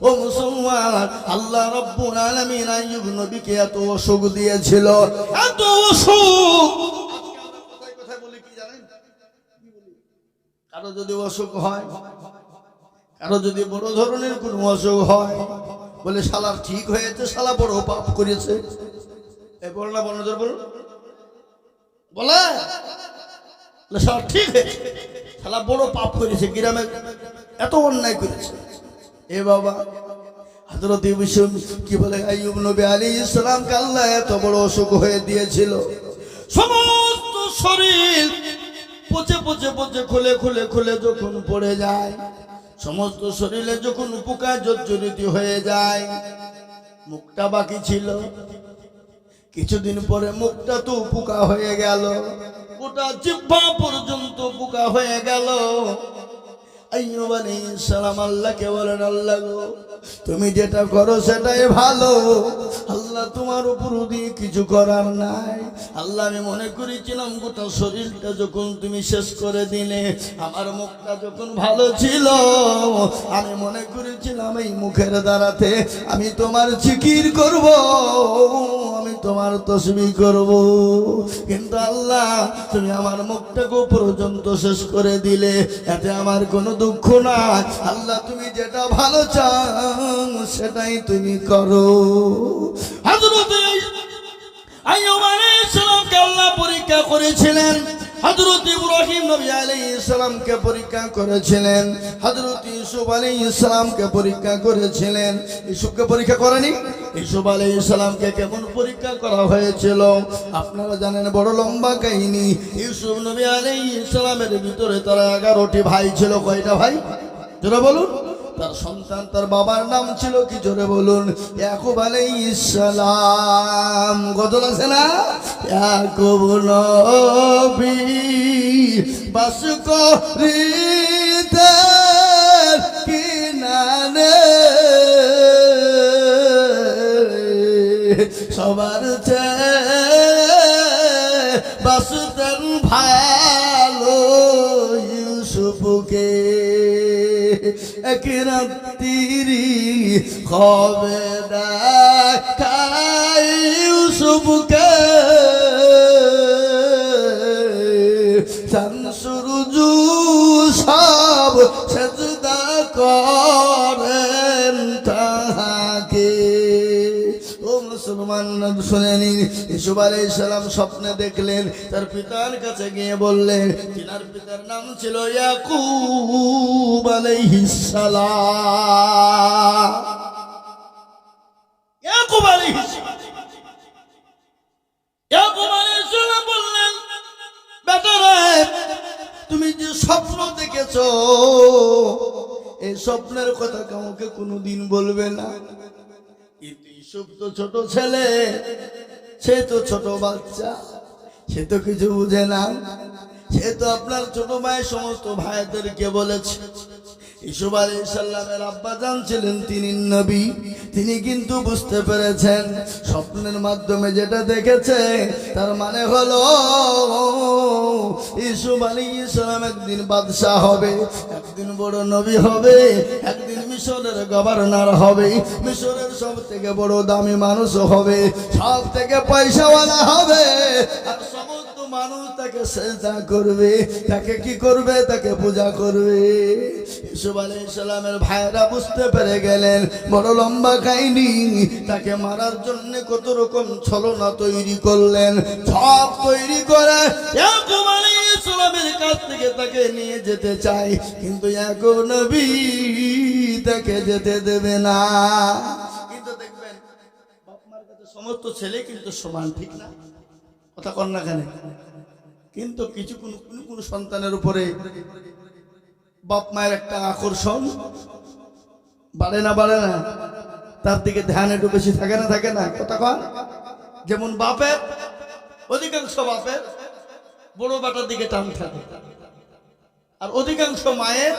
ও মুসলমান আল্লাহ রব্বুল আলামিন আইয়ুব নবীকে এত অসুখ দিয়েছিল। এত অসুখ! কারও যদি অসুখ হয় কারও যদি বড় ধরনের কোনো অসুখ হয় বলে শালার ঠিক হয়েছে শালা বড় পাপ করেছে। এ বল না বল। বলে? বলে, শালা ঠিক হয়েছে শালা বড় পাপ করেছে গ্রামে এত অন্যায় করেছে। এ বাবা হজরত ইউসুফ কি বলে, আইয়ুব নবী আলী ইসলামকে আল্লাহ এত বড় অসুখ হয়ে দিয়েছিল? সমস্ত শরীর পচে পচে পচে খুলে খুলে খুলে যখন পড়ে যায়, সমস্ত শরীরে যখন পোকায় জর্জরিত হয়ে যায়, মুখটা বাকি ছিল। কিছুদিন পরে মুখটা তো পোকা হয়ে গেল, গোটা জিহ্বা পর্যন্ত পোকা হয়ে গেল। আইয়ুব আলাইহিস সালাম আল্লাহকে বলেন আল্লাহ গো তুমি যেটা করো সেটাই ভালো। আল্লাহ তোমার উপর দিয়ে কিছু করার নাই। আল্লাহ, আমি মনে করেছিলাম গোটা শরীরটা যখন তুমি শেষ করে দিলে, আমার মুখটা যখন ভালো ছিল, আমি মনে করেছিলাম এই মুখের দ্বারাতে আমি তোমার চিকির করব, আমি তোমার তসবি করব। কিন্তু আল্লাহ, তুমি আমার মুখটাকে পর্যন্ত শেষ করে দিলে, এতে আমার কোনো দুঃখ নাই। আল্লাহ, তুমি যেটা ভালো চাও সেটাই তুমি করো। পরীক্ষা করেছিলেন। নবী আলাইহিস সালামকে পরীক্ষা করেছিলেন। হযরত ইউসুফ আলাইহিস সালামকে পরীক্ষা করেছিলেন। পরীক্ষা করেনি? ইউসুফ আলাইহিস সালামকে কেমন পরীক্ষা করা হয়েছিল? আপনারা জানেন বড় লম্বা কাহিনী। ইউসুফ নবী আলাইহিস ইসলামের ভিতরে তার এগারোটি ভাই ছিল। কয়টা ভাই? জোরে বলুন। তার সন্তান, তার বাবার নাম ছিল কি জোরে বলুন? ইয়াকুব আলাইহিস সালাম গজল আছে না? ইয়াকুব নবী। বাস করিতে কিনারে সবার চেয়ে এক রাত্রি হবে দেখাই ইউসুফকে শামসুরুজু সব মুসলমান শুনে নিন ইসুফ আলাইহিস সালাম স্বপ্নে দেখলেন, তার পিতার কাছে গিয়ে বললেন, তিনার পিতার নাম ছিল ইয়াকুব আলাইহিস সালাম ইয়াকুব আলাইহিস সালাম ইয়াকুব আলাইহিস সালাম বললেন বেটারে তুমি যে স্বপ্ন দেখেছ, এই স্বপ্নের কথা কাউকে কোনোদিন বলবে না। কিন্তু ইসুফ তো ছোট ছেলে, সে তো ছোট বাচ্চা, সে তো কিছু বুঝে না। সে তো আপনার ছোট ভাইয়ের সমস্ত ভাইদেরকে বলেছে। ইসুফ আলী সাল্লামের আব্বা জান ছিলেন তিনি নবী, তিনি কিন্তু বুঝতে পেরেছেন, স্বপ্নের মাধ্যমে যেটা দেখেছে, তার মানে হলো, ইসুফ আলী ইসলাম একদিন বাদশাহ হবে, একদিন বড় নবী হবে, একদিন মিশরের গভর্নর হবে মিশরের সব থেকে বড় দামি মানুষ হবে সব থেকে পয়সাওয়ালা হবে। আর সমস্ত মানুষ তাকে সেজদা করবে, তাকে কি করবে? তাকে পূজা করবে। ইসুফ আলাইহিস সালামের ভাইরা বুঝতে পেরে গেলেন বড় লম্বা কাহিনী। তাকে মারার জন্য কত রকম ছলনা তৈরি করলেন, সব তৈরি করে ইয়াকুব আলাইহিস সালামের কাছ থেকে তাকে নিয়ে যেতে চাই কিন্তু এখন নবী তাকে যেতে দেবে না। কিন্তু দেখবেন, বাপ মার কাছে সমস্ত ছেলে কিন্তু সমান, ঠিক না? কথা কর না কেন? কিন্তু কিছু কোন কোন কোন সন্তানের উপরে বাপ মায়ের একটা আকর্ষণ বাড়ে না বাড়ে না? তার দিকে ধ্যান একটু বেশি থাকে না থাকে না? কথা কন। যেমন বাপের, অধিকাংশ বাপের বড় বাটার দিকে টান থাকে। আর অধিকাংশ মায়ের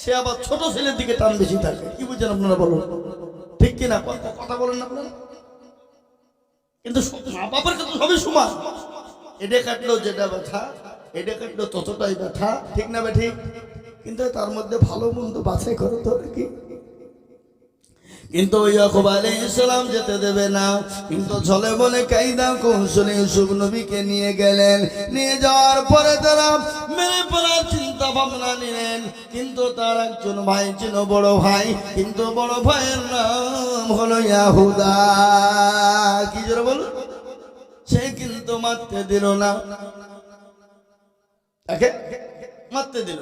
সে আবার ছোট ছেলের দিকে টান বেশি থাকে। কি বুঝছেন আপনারা বলুন? ঠিক কিনা? কথা বলেন আপনারা? কিন্তু মা বাবার কাছে সবই সমান। এটা কাটলো যেটা ব্যথা এটা কাটলো ততটাই ব্যথা, ঠিক না ব্যাঠিক ঠিক? কিন্তু তার মধ্যে ভালো মন্দ বাছাই করো তো কি। কিন্তু ইয়াকুব আলাইহিস সালাম যেতে দেবে না। কিন্তু ছলে বলে কায়দা কৌশলে ইউসুফ নবীকে নিয়ে গেলেন। নিয়ে যাওয়ার পরে তারা মেরে ফেলার চিন্তা ভাবনা নিলেন। কিন্তু তার একজন ভাই ছিল বড় ভাই। কিন্তু বড় ভাইয়ের নাম হলো ইয়াহুদা। কি জোরে বলুন? সে কিন্তু মারতে দিল না। তাকে মারতে দিল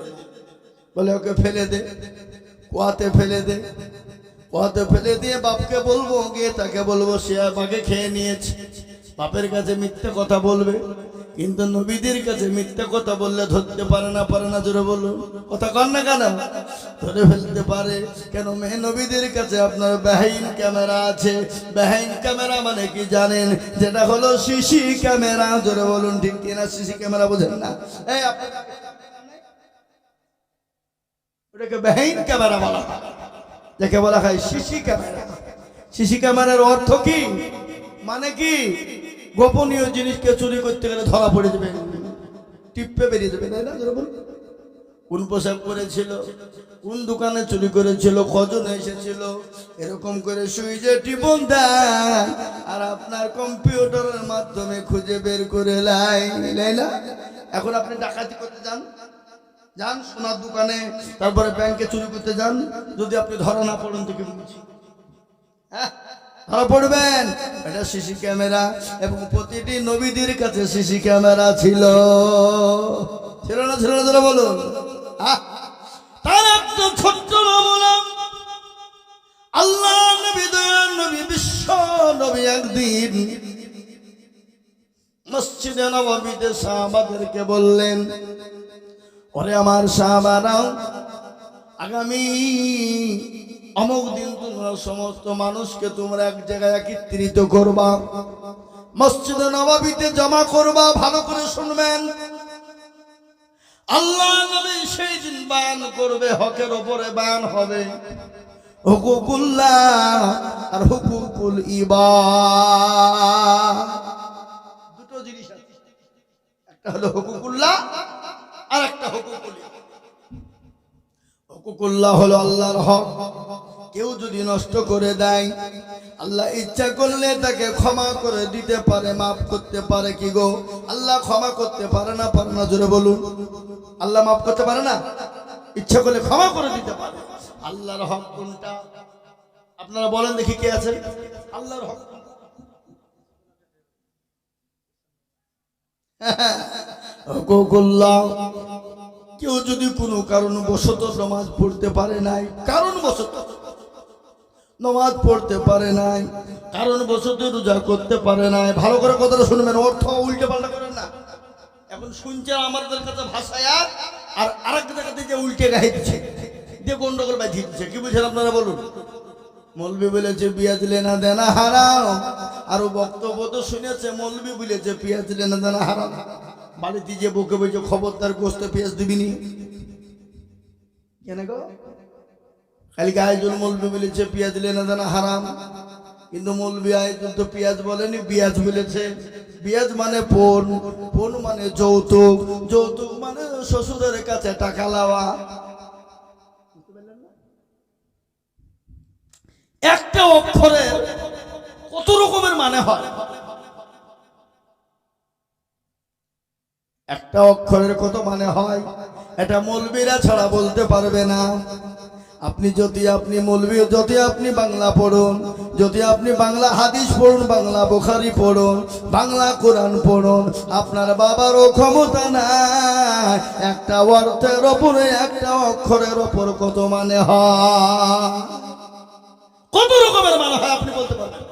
বলে ওকে ফেলে দে। কুয়াতে ফেলে দে। কুয়াতে ফেলে দিয়ে বাপকে বলব, গিয়ে তাকে বলব, সে আমাকে খেয়ে নিয়েছে। বাপের কাছে মিথ্যে কথা বলবে, কিন্তু নবীদের কাছে মিথ্যে কথা বললে ধরতে পারে না পারে না, জোরে বলুন। কথা কর না কেন? ধরে ফেলতে পারে। কেন মেয়ে নবীদের কাছে আপনার বেহাইন ক্যামেরা আছে? বেহাইন ক্যামেরা মানে কি জানেন? যেটা হলো সিসি ক্যামেরা, জোরে বলুন, ঠিক কিনা সিসি ক্যামেরা বোঝেন না? এই আপনার ওটাকে বেহাইন ক্যামেরা বলা হয়। যাকে বলা হয় সিসি ক্যামেরা। সিসি ক্যামেরার অর্থ কি? মানে কি? গোপনীয় জিনিসকে চুরি করতে গেলে ধরা পড়ে যাবে, টিপে বেরিয়ে যাবে, তাই না? কোন পোশাক পরেছিল, কোন দোকানে চুরি করেছিল, কজন এসেছিল, এরকম করে সুইচে টিপন আর আপনার কম্পিউটারের মাধ্যমে খুঁজে বের করে লাই না? এখন আপনি ডাকাতি করতে যান। যান, সোনার দোকানে, তারপরে ব্যাংকে চুরি করতে যান। যদি আপনি ধরা না পড়েন তো কি বুঝি? হ্যাঁ পড়বেন। সিসি ক্যামেরা এবং প্রতিটি নবীদের কাছে ক্যামেরা ছিল। ছিল না ছিল না বলুন। তার একটা ছোট্ট আল্লাহ বললেন ওরে আমার সাহাবারাও আগামী অমুক দিন তোমরা সমস্ত মানুষকে তোমরা এক জায়গায় একত্রিত করবা, মসজিদে নবাবিতে জমা করবা, ভালো করে শুনবেন। আল্লাহ সেই দিন বায়ান করবে, হকের ওপরে বায়ান হবে। হুকুকুল্লাহ আর হুকুকুল ইবা। দুটো জিনিস একটা হলো হুকুকুল্লাহ আর একটা হুকুকুল ইবা। হুকুকুল্লাহ হলো আল্লাহর হক। কেউ যদি নষ্ট করে দেয়, আল্লাহ ইচ্ছা করলে তাকে ক্ষমা করে দিতে পারে, মাফ করতে পারে কি গো? আল্লাহ ক্ষমা করতে পারে না পারে না, জোরে বলুন। আল্লাহ মাফ করতে পারে না? ইচ্ছা করলে ক্ষমা করে দিতে পারে। আল্লাহর হক কোনটা? আপনারা বলেন দেখি কে আছেন? আল্লাহর হক। হুকুকুল্লাহ। কেউ যদি কোনো কারণ বশত নামাজ পড়তে পারে নাই কারণ বশত নামাজ পড়তে পারে নাই কারণ বশত রোজা করতে পারে নাই, ভালো করে কথাটা শুনবেন, অর্থ উল্টে পাল্টা করেন না। এখন শুনছে আমাদের কাছে ভাষায় আর আরেক জায়গাতে যে উল্টে গায়ে দিচ্ছে, দিয়ে গন্ডগোল বাঁধিয়ে দিচ্ছে। কি বুঝছেন আপনারা বলুন? মলবি বলেছে, পেঁয়াজ লেনা দেনা হারাম। আর বক্তব্য তো শুনেছে, মলবি বলেছে, পেঁয়াজ লেনা দেনা হারাম। বাড়িতে যে বকে বলছে খবরদার গোস্ত, পেঁয়াজ দিবিনি। কেন গো? খালি আয়োজন মলবি বলেছে, পেঁয়াজ লেনা দেনা হারাম। কিন্তু মলবি আয়োজন তো পেঁয়াজ বলেনি পেঁয়াজ বলেছে। পেঁয়াজ মানে পণ পণ মানে যৌতুক যৌতুক মানে শ্বশুরের কাছে টাকা লাওয়া। একটা অক্ষরের কত রকমের মানে হয়? একটা অক্ষরের কত মানে হয়? এটা মৌলবীরা ছাড়া বলতে পারবে না। আপনি যদি আপনি মৌলবী, যদি আপনি বাংলা পড়ুন, যদি আপনি বাংলা হাদিস পড়ুন, বাংলা বোখারি পড়ুন, বাংলা কোরআন পড়ুন, আপনার বাবারও ক্ষমতা নাই। একটা অর্থের ওপরে একটা অক্ষরের ওপর কত মানে হয়? কত রকমের মানে হয় আপনি বলতে পারবেন?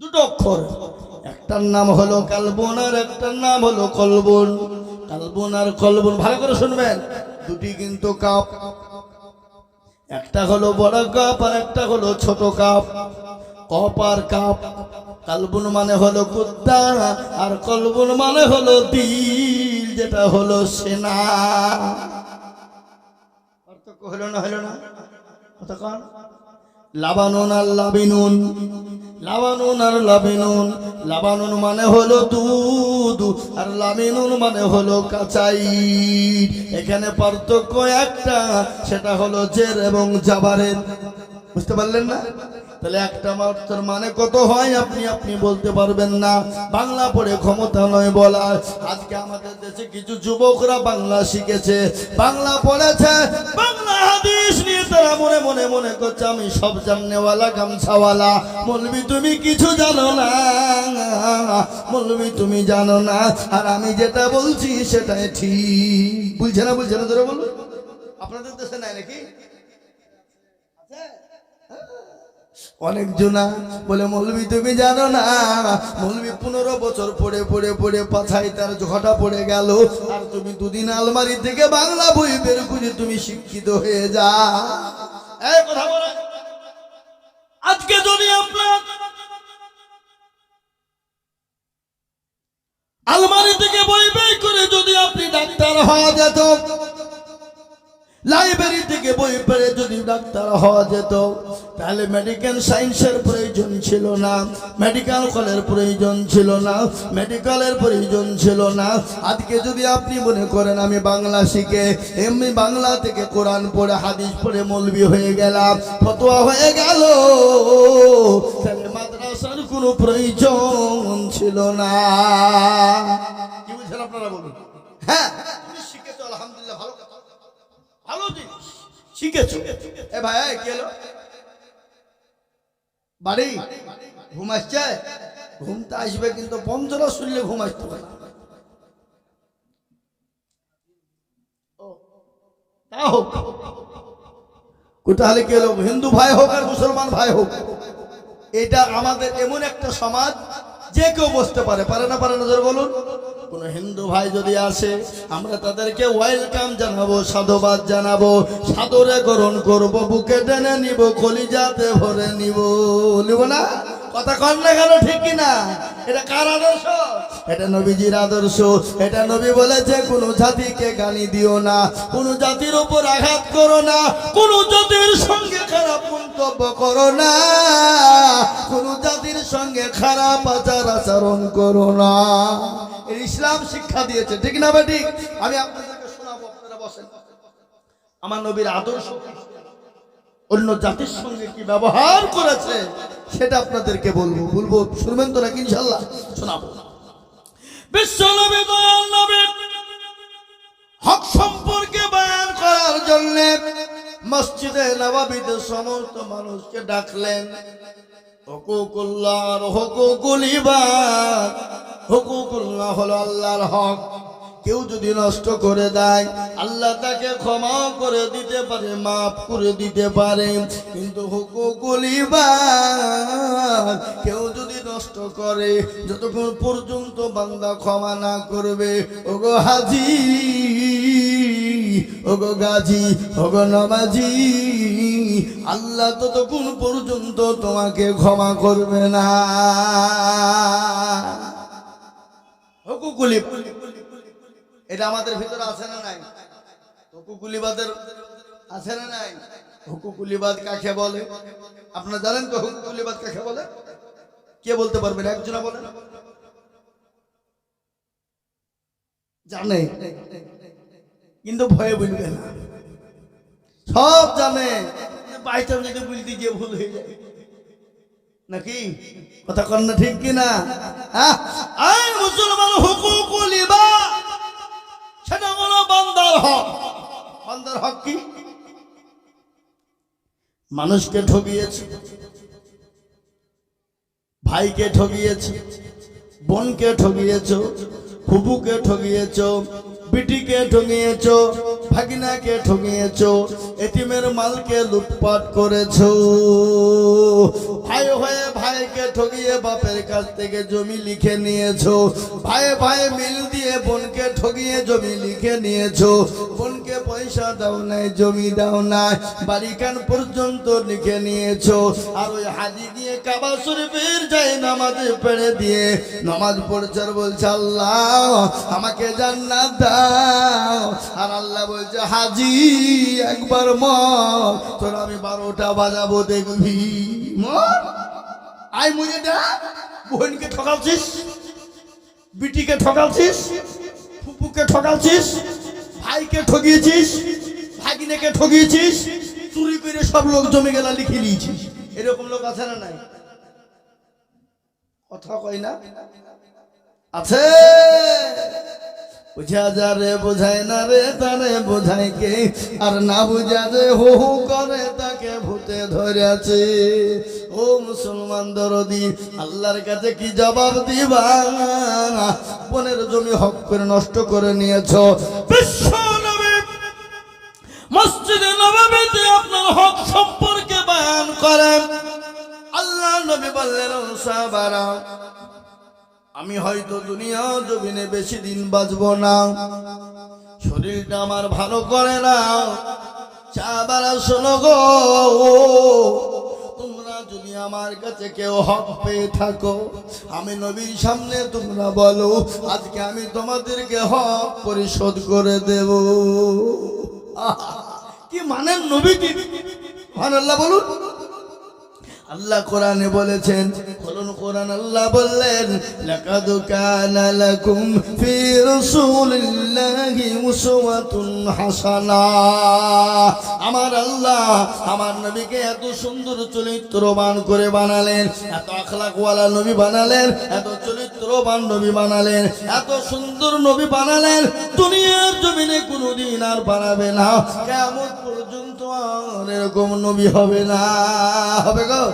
দুটো অক্ষর। একটার নাম হলো কালবন আর একটার নাম হলো কলবন। কালবন আর কলবন, ভালো করে শুনবেন। দুটি কিন্তু কাপ। একটা হলো বড় কাপ আর একটা হলো ছোট কাপ। কপ আর কাপ। কালবুন মানে হলো কুত্তা আর কলবুন মানে হলো দিল যেটা হলো সেনা। পার্থক্য হলো না হলো না? কতক্ষণ লাবানুন আর লাবিনুন। লাবানুন আর লাবিনুন। লাবানুন মানে হলো দুধ, আর লাবিনুন মানে হলো কাঁচাই এখানে পার্থক্য একটা, সেটা হলো জের এবং জাবারের। বুঝতে পারলেন না? তাহলে একটা অর্থের মানে কত হয় আপনি আপনি বলতে পারবেন না। বাংলা পড়ে ক্ষমতা নয় বলা আজকে আমাদের দেশে কিছু যুবকরা বাংলা শিখেছে। বাংলা পড়েছে, বাংলা হাদিস নিয়ে তারা মনে মনে মনে করছে, আমি সব জাননেওয়ালা গামছাওয়ালা। বলবি তুমি কিছু জানো না। বলবি তুমি জানো না। আর আমি যেটা বলছি সেটাই ঠিক। বুঝছে না বুঝছে না, ধরে বলুন। আপনাদের দেশে নাই নাকি? অনেক জনা বলে মৌলবি তুমি জানো না? মৌলবি পনেরো বছর পড়ে পড়ে পড়ে পাছাই তার ঘটা পড়ে গেল। আর তুমি দুদিন আলমারি থেকে বাংলা বই বের করে তুমি শিক্ষিত হয়ে যা। কথা বলে। আজকে যদি আপনার আলমারি থেকে বই বের করে যদি আপনি ডাক্তার হওয়া যেত লাইব্রেরি থেকে বই পড়ে যদি ডাক্তার হওয়া যেত তাহলে মেডিকেল সায়েন্সের প্রয়োজন ছিল না মেডিকেল কলের প্রয়োজন ছিল না মেডিকেলের প্রয়োজন ছিল না। আজকে যদি আপনি মনে করেন আমি বাংলা শিখে এমনি বাংলা থেকে কোরআন পড়ে হাদিস পড়ে মৌলবি হয়ে গেলাম ফতোয়া হয়ে গেল তাহলে মাদ্রাসার কোনো প্রয়োজন ছিল না। কি বুঝছেন আপনারা বলুন? হ্যাঁ তুমি শিখেছো আলহামদুলিল্লাহ ভালো কথা ভালো জিনিস। এ ভাই বাড়ি? ঘুম আসছে? ঘুমটা আসবে, কিন্তু পঞ্চরা শুনলে ঘুম আসতে পারে তাহলে কি হলো? হিন্দু ভাই হোক আর মুসলমান ভাই হোক, এটা আমাদের এমন একটা সমাজ যে কেউ বসতে পারে পারে না পারে না ধরে বলুন। কোন হিন্দু ভাই যদি আসে, আমরা তাদেরকে ওয়েলকাম জানাব, সাধুবাদ জানাব সাদরে গ্রহণ করব, বুকে টেনে নিব, কলিজাতে ভরে নিব। নিব না? কথা কন না কেন, ঠিক কিনা? এটা কার আদর্শ? এটা নবীজির আদর্শ। এটা নবী বলেছে, কোন জাতিকে গালি দিও না, কোন জাতির উপর আঘাত করো না, কোন জাতির সঙ্গে খারাপ মন্তব্য করো না। কোন জাতির সঙ্গে খারাপ আচার আচরণ করো না। ইসলাম শিক্ষা দিয়েছে, ঠিক না বেটি আমি আপনাদেরকে শোনাবো, আপনারা বসেন। আমার নবীর আদর্শ অন্য জাতির সঙ্গে কি ব্যবহার করেছে? সেটা আপনাদেরকে বলব। বলব, শুনবেন তো নাকি ইনশাল্লাহ শোনাবো। নবী হক সম্পর্কে বয়ান করার জন্য মসজিদে নবাবিতে সমস্ত মানুষকে ডাকলেন হকুকুল্লাহ হকুকুল ইবাদ হকুকুল্লাহ হলো আল্লাহর হক। কেউ যদি নষ্ট করে দেয়, আল্লাহ তাকে ক্ষমাও করে দিতে পারে, মাফ করে দিতে পারে। কিন্তু কেউ যদি নষ্ট করে, যতক্ষণ পর্যন্ত বান্দা ক্ষমা না করবে, ওগো হাজি, ওগো গাজী, ওগো নমাজি আল্লাহ ততক্ষণ পর্যন্ত তোমাকে ক্ষমা করবে না। হুকুকুলি এটা আমাদের ভিতরে আছে না নাই? হুকুকুলিবাদের আছে না নাই? হুকুকুলিবাদ কাকে বলে? আপনারা জানেন তো হুকুকুলিবাদ কাকে বলে? কে বলতে পারবেন? একজনা বলেন। জানে। কিন্তু ভয়ে বলবে না। সব জানে। বাইচাল যদি বলতে গিয়ে ভুল হয়ে যায়। নাকি? কথা কর না ঠিক কিনা? মুসলমান হুকুকুল ইবাদ সেটা হলো বান্দার হক বান্দার হক কি মানুষকে ঠকিয়েছে ভাইকে ঠকিয়েছে বোনকে ঠকিয়েছ হুবুকে ঠকিয়েছ বিটিকে ঠকিয়েছ ভাগিনাকে ঠকিয়েছ এটিমের মালকে লুটপাট করেছ। ভাই হয়ে ভাইকে ঠকিয়ে বাপের কাছ থেকে জমি লিখে নিয়েছো। ভাই ভাই মিল দিয়ে বোনকে ঠকিয়ে জমি লিখে নিয়েছো। বোনকে পয়সা দাও নাই, জমি দাও নাই, বাড়িখান পর্যন্ত লিখে নিয়েছো। আর ওই হাজি দিয়ে কাবা শরীফের যাই নামাজে পেড়ে দিয়ে, নামাজ পড়ছার বলছে, আল্লাহ, আমাকে জান্নাত দাও। আর আল্লাহ বলছে হাজি, একবার মর, তোর আমি বারোটা বাজাবো দেখবি। মর। আই মুঝে দা। বোনকে ঠকাচ্ছিস বিটিকে ঠকাচ্ছিস ফুপুকে ঠকাচ্ছিস ভাইকে ঠকিয়েছিস? ভাগিনেকে ঠকিয়েছিস? চুরি করে সব লোক জমে গেলা লিখে নিয়েছিস। এরকম লোক আছে না নাই? কথা কই না? আছে? বুঝা যা রে, বোঝায় না রে, তারে বোঝায় কে? আর না বুঝা যে হু হু করে তাকে ভূতে ধরেছে। ও মুসলমান দরদি, আল্লাহর কাছে কি জবাব দিবা? বনের জমি হক করে নষ্ট করে নিয়েছ। বিশ্ব মসজিদে নবমীতে আপনার হক সম্পর্কে বয়ান করেন। আল্লাহ নবী বললেন সাহাবারা আমি হয়তো দুনিয়া জমিনে বেশি দিন বাঁচব না। শরীরটা আমার ভালো করে না। চাবারা শোনো গো। তোমরা যদি আমার কাছে কেউ হক পেয়ে থাকো, আমি নবীর সামনে তোমরা বলো, আজকে আমি তোমাদেরকে হক পরিশোধ করে দেব। কি মানেন নবী কি? আল্লাহ বলুন। আল্লাহ কোরআনে বলেছেন, বলুন কোরআন আল্লাহ বললেন, লাকাদ কানা লাকুম ফি রাসূলিল্লাহি উসওয়াতুন হাসানা। আমার আল্লাহ আমার নবীকে এত সুন্দর চরিত্রবান করে বানালেন, এত আখলাকওয়ালা নবী বানালেন, এত চরিত্রবান নবী বানালেন, এত সুন্দর নবী বানালেন, দুনিয়ার জমিনে কোনোদিন আর বানাবে না, কেমন পর্যন্ত আর এরকম নবী হবে না, হবে গো।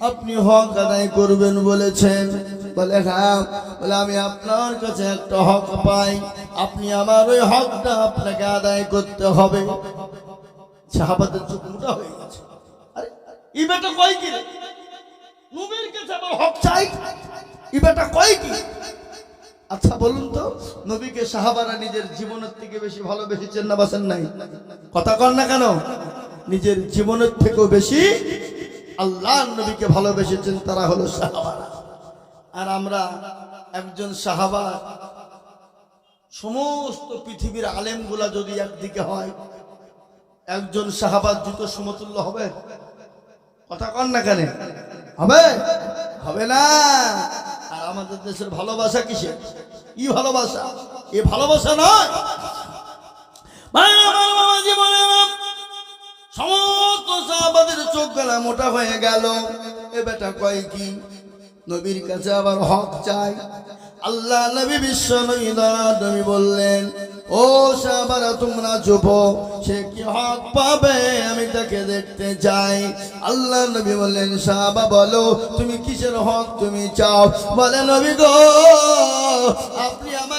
আপনি হক আদায় করবেন বলেছেন। বলে হ্যাঁ। বলে, আমি আপনার কাছে একটা হক পাই। আপনি আমার ওই হকটা আপনাকে আদায় করতে হবে। সাহাবাদের চোখ মোটা হয়ে গেছে। বেটা কয় কি? নবীর কাছে হক চাই? এই বেটা কয় কি? আচ্ছা বলুন তো, নবীকে সাহাবারা নিজের জীবনের থেকে বেশি ভালোবেসেছেন না বাসেন নাই? কথা কর না কেন? নিজের জীবনের থেকেও বেশি আল্লাহ নবীকে ভালোবেসেছেন, তারা হলো সাহাবারা। আর আমরা একজন সাহাবা, সমস্ত পৃথিবীর আলেমগুলা যদি একদিকে হয়, একজন সাহাবার জুতো সমতুল্য হবে? কথা কন না কেন? হবে? হবে না। আর আমাদের দেশের ভালোবাসা কিসে কি ভালোবাসা? এ ভালোবাসা নয়। সমস্ত সাহাবাদের চোখ গলা মোটা হয়ে গেল। এ বেটা কয় কি? নবীর কাছে আবার হক চাই। আল্লাহ নবী বিশ্ব নবী বললেন, ও তোমরা সে কি হক পাবে? আমি তাকে দেখতে চাই। আল্লাহ নবী বললেন, সাহাবা, বলো, তুমি কিসের হক তুমি চাও? বলে, নবী গো, আপনি মাফ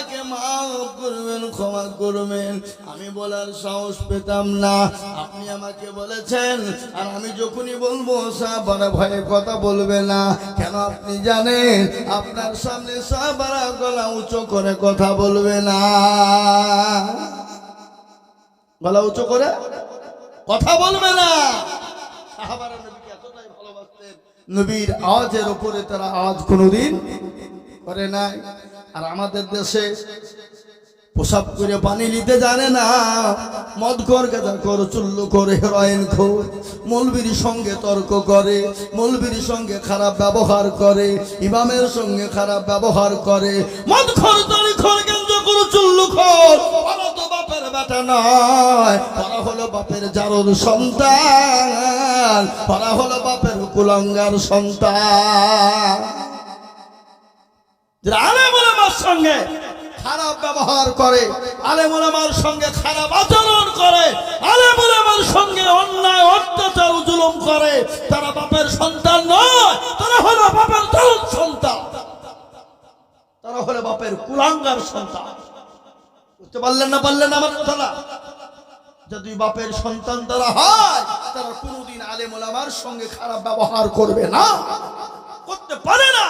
করবেন, ক্ষমা করবেন। আমি বলার সাহস পেতাম না। আপনি আমাকে বলেছেন, আর আমি যখনই বলব, সাহাবারা ভয়ে কথা বলবে না। কেন আপনি জানেন, আপনার সামনে সাহাবারা গলা উঁচু করে কথা বলবে না। গলা উঁচু করে কথা বলবে না। নবীর আওয়াজের উপরে তারা আওয়াজ কোনোদিন করে নাই। আর আমাদের দেশে প্রসাব করে পানি নিতে জানে না। মদ কর গাঁজা কর, চুল্লু করে, হেরোইন খোর। মৌলবীর সঙ্গে তর্ক করে, মৌলবীর সঙ্গে খারাপ ব্যবহার করে, ইমামের সঙ্গে খারাপ ব্যবহার করে। মদ খর তরি খর গাঁজা কর, চুল্লু খর বাপের বেটা নয় ওরা হলো বাপের সন্তান হলো বাপের কুলঙ্গার সন্তান। সঙ্গে খারাপ ব্যবহার করে, আলেম ওলামার সঙ্গে খারাপ আচরণ করে, আলেম ওলামার সঙ্গে অন্যায়, অত্যাচার, জুলুম করে। তারা বাপের সন্তান নয়, তারা হলো বাপের দরদ সন্তান। তারা হলো বাপের কুলাঙ্গার সন্তান। বুঝতে পারলেন না পারলেন আমার কথাটা? যদি বাপের সন্তান তারা হয়, তারা কোনোদিন আলেম ওলামার সঙ্গে খারাপ ব্যবহার করবে না। করতে পারে না।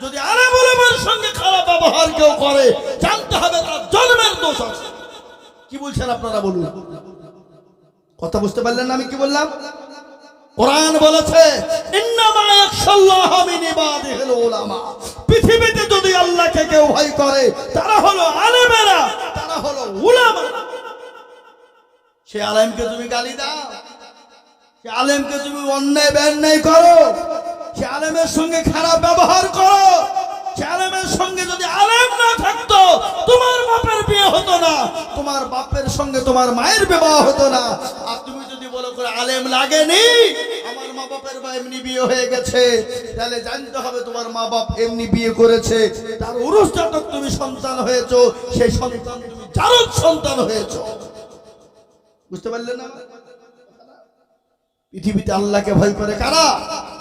যদি আলেম ওলামার সঙ্গে খারাপ ব্যবহার কেউ করে, জানতে হবে তার জন্মের দোষ আছে। কি বলছেন আপনারা বলুন? কথা বুঝতে পারলেন না আমি কি বললাম? কোরআন বলেছে পৃথিবীতে যদি আল্লাহকে কেউ ভয় করে, তারা হলো আলেমেরা, তারা হলো উলামা। সে আলেমকে তুমি গালি দাও। সে আলেমকে তুমি অন্যায় ব্যন্যায় করো। সে আলেমের সঙ্গে খারাপ ব্যবহার করো। সে আলেমের সঙ্গে যদি আলেম না থাকতো, তোমার বাপের বিয়ে হতো না। তোমার বাপের সঙ্গে তোমার মায়ের বিবাহ হতো না। আর তুমি যদি বলো করে আলেম লাগেনি, আমার মা বাপের বা এমনি বিয়ে হয়ে গেছে, তাহলে জানতে হবে তোমার মা বাপ এমনি বিয়ে করেছে। তার তুমি সন্তান হয়েছো, সেই সন্তান তুমি সন্তান হয়েছো। বুঝতে পৃথিবীতে আল্লাহকে ভয় করে কারা?